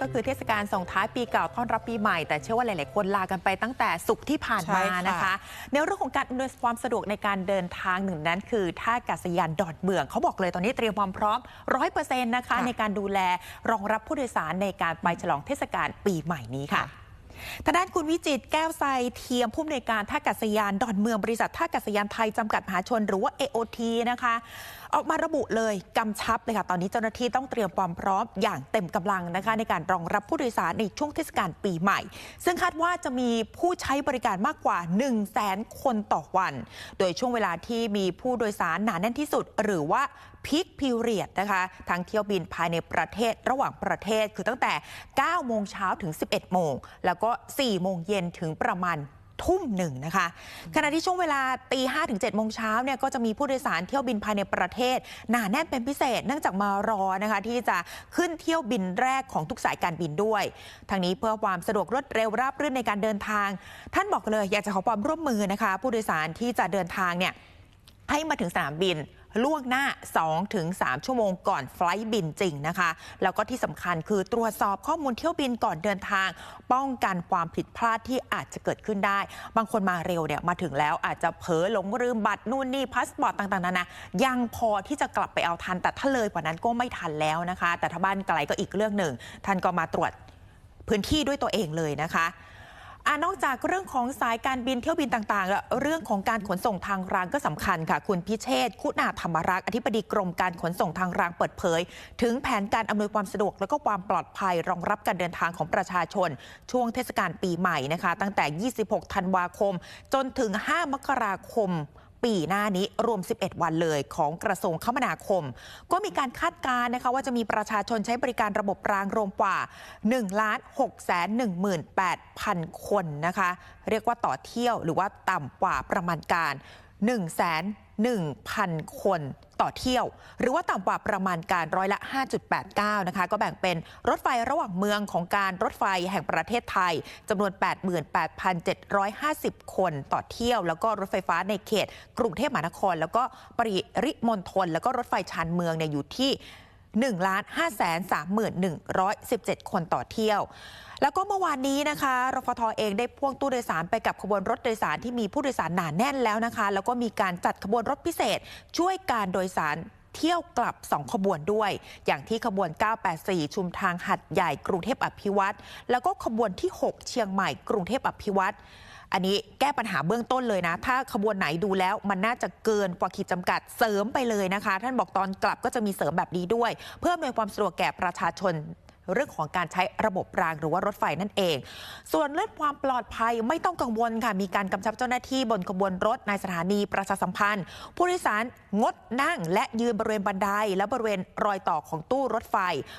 ก็คือเทศกาลส่งท้ายปีเก่าต้อนรับปีใหม่ แต่เชื่อว่าหลาย ๆ คนลากันไปตั้งแต่สุกร์ที่ผ่านมาใช่ค่ะนะคะ ในเรื่องของการอำนวยความสะดวกในการเดินทางหนึ่งนั้น คือท่าอากาศยานดอนเมืองเขาบอกเลยตอนนี้เตรียมความพร้อมร้อยเปอร์เซ็นต์นะคะค่ะในการดูแลรองรับผู้โดยสารในการไปฉลองเทศกาลปีใหม่นี้ค่ะ ทางด้านคุณวิจิตแก้วไซเทียมผู้อำนวยการท่าอากาศยานดอนเมืองบริษัทท่าอากาศยานไทยจำกัดมหาชนหรือว่า AOT นะคะ ออกมาระบุเลยกำชับเลยค่ะ ตอนนี้เจ้าหน้าที่ต้องเตรียมความพร้อมอย่างเต็มกำลังนะคะ ในการรองรับผู้โดยสารในช่วงเทศกาลปีใหม่ ซึ่งคาดว่าจะมีผู้ใช้บริการมากกว่า 1 0 0 0 0แสนคนต่อวัน โดยช่วงเวลาที่มีผู้โดยสารหนาแน่นที่สุด หรือว่าพีคพิเรียดนะคะทางเที่ยวบินภายในประเทศระหว่างประเทศคือตั้งแต่ 9 โมงเช้าถึง 11 โมง แล้วก็4 โมงเย็นถึงประมาณทุ่มหนึ่งนะคะ ขณะที่ช่วงเวลาตีห้ถึง7จ็ดโมงเช้าเนี่ยก็จะมีผู้โดยสารเที่ยวบินภายในประเทศ หนาแน่นเป็นพิเศษเนื่องจากมารอนะคะที่จะขึ้นเที่ยวบินแรกของทุกสายการบินด้วย ทางนี้เพื่อความสะดวกรวดเร็วราบรื่นในการเดินทาง ท่านบอกเลยอยากจะขอความร่วมมือนะคะ ผู้โดยสารที่จะเดินทางเนี่ยให้มาถึงสนามบิน ล่วงหน้า 2-3 ชั่วโมงก่อนไฟล์บินจริงนะคะ แล้วก็ที่สำคัญคือตรวจสอบข้อมูลเที่ยวบินก่อนเดินทาง ป้องกันความผิดพลาดที่อาจจะเกิดขึ้นได้ บางคนมาเร็วเนี่ยมาถึงแล้วอาจจะเผลอหลงลืมบัตรนู่นนี่พาสปอร์ตต่างๆนานายังพอที่จะกลับไปเอาทัน แต่ถ้าเลยกว่านั้นก็ไม่ทันแล้วนะคะ แต่ถ้าบ้านไกลก็อีกเรื่องหนึ่ง ท่านก็มาตรวจพื้นที่ด้วยตัวเองเลยนะคะ อ่านอกจากเรื่องของสายการบินเที่ยวบินต่างๆแล้วเรื่องของการขนส่งทางรางก็สำคัญค่ะ คุณพิเชษคุณาธรรมรักษ์อธิบดีกรมการขนส่งทางรางเปิดเผย ถึงแผนการอำนวยความสะดวก และก็ความปลอดภัยรองรับการเดินทางของประชาชน ช่วงเทศกาลปีใหม่นะคะ ตั้งแต่ 26 ธันวาคม จนถึง 5 มกราคม ปีหน้านี้รวม 11 วันเลยของกระทรวงคมนาคม ก็มีการคาดการณ์นะคะว่าจะมีประชาชนใช้บริการระบบรางรวมกว่า1 6 1 8 0 0 0 คนนะคะ เรียกว่าต่อเที่ยวหรือว่าต่ำกว่าประมาณการ 1 0 0 0 0 คนต่อเที่ยว หรือว่าต่ำกว่าประมาณการร้อยละ 5.89 นะคะ ก็แบ่งเป็นรถไฟระหว่างเมืองของการรถไฟแห่งประเทศไทยจำนวน 88,750 คนต่อเที่ยว แล้วก็รถไฟฟ้าในเขต กรุงเทพมหานคร แล้วก็ปริริมณฑลแล้วก็รถไฟชานเมืองเนี่ยอยู่ที่ 1 5 3 1 1 7 คนต่อเที่ยว แล้วก็เมื่อวานนี้นะคะ รฟทเองได้พ่วงตู้โดยสารไปกับขบวนรถโดยสารที่มีผู้โดยสารหนาแน่นแล้วนะคะ แล้วก็มีการจัดขบวนรถพิเศษช่วยการโดยสาร เที่ยวกลับ 2 ขบวนด้วย อย่างที่ขบวน 984 ชุมทางหัดใหญ่กรุงเทพอภิวัตรแล้วก็ขบวนที่ 6 เชียงใหม่กรุงเทพอภิวัตรอันนี้แก้ปัญหาเบื้องต้นเลยนะ ถ้าขบวนไหนดูแล้วมันน่าจะเกินกว่าขีดจำกัดเสริมไปเลยนะคะ ท่านบอกตอนกลับก็จะมีเสริมแบบนี้ด้วย เพื่ออำนวยความสะดวกแก่ประชาชน เรื่องของการใช้ระบบรางหรือว่ารถไฟนั่นเอง ส่วนเรื่องความปลอดภัยไม่ต้องกังวลค่ะ มีการกำชับเจ้าหน้าที่บนขบวนรถในสถานีประชาสัมพันธ์ ผู้โดยสารงดนั่ง และยืนบริเวณบันได และบริเวณรอยต่อของตู้รถไฟ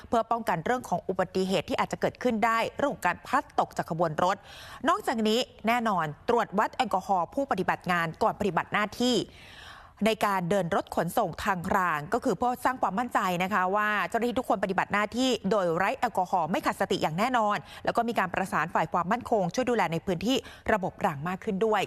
เพื่อป้องกันเรื่องของอุบัติเหตุที่อาจจะเกิดขึ้นได้เรื่องของการพลัดตกจากขบวนรถ นอกจากนี้แน่นอนตรวจวัดแอลกอฮอล์ผู้ปฏิบัติงานก่อนปฏิบัติหน้าที่ ในการเดินรถขนส่งทางราง ก็คือเพื่อสร้างความมั่นใจนะคะว่าเจ้าหน้าที่ทุกคนปฏิบัติหน้าที่โดยไร้แอลกอฮอล์ไม่ขาดสติอย่างแน่นอน แล้วก็มีการประสานฝ่ายความมั่นคง ช่วยดูแลในพื้นที่ระบบรางมากขึ้นด้วย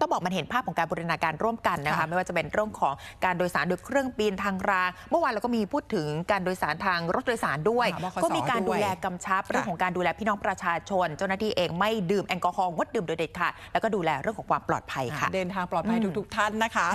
ต้องบอกมันเห็นภาพของการบูรณาการร่วมกันนะคะค่ะไม่ว่าจะเป็นเรื่องของการโดยสารโดยเครื่องบินทางราง เมื่อวานเราก็มีพูดถึงการโดยสารทางรถโดยสารด้วยอ่าบขสก็มีการดูแลวยกำชับค่ะเรื่องของการดูแลพี่น้องประชาชน เจ้าหน้าที่เองไม่ดื่มแอลกอฮอล์งดดื่มโดยเด็ดขาดแล้วก็ดูแลเรื่องของความปลอดภัยค่ะ เดินทางปลอดภัยอืมทุกๆท่านนะคะ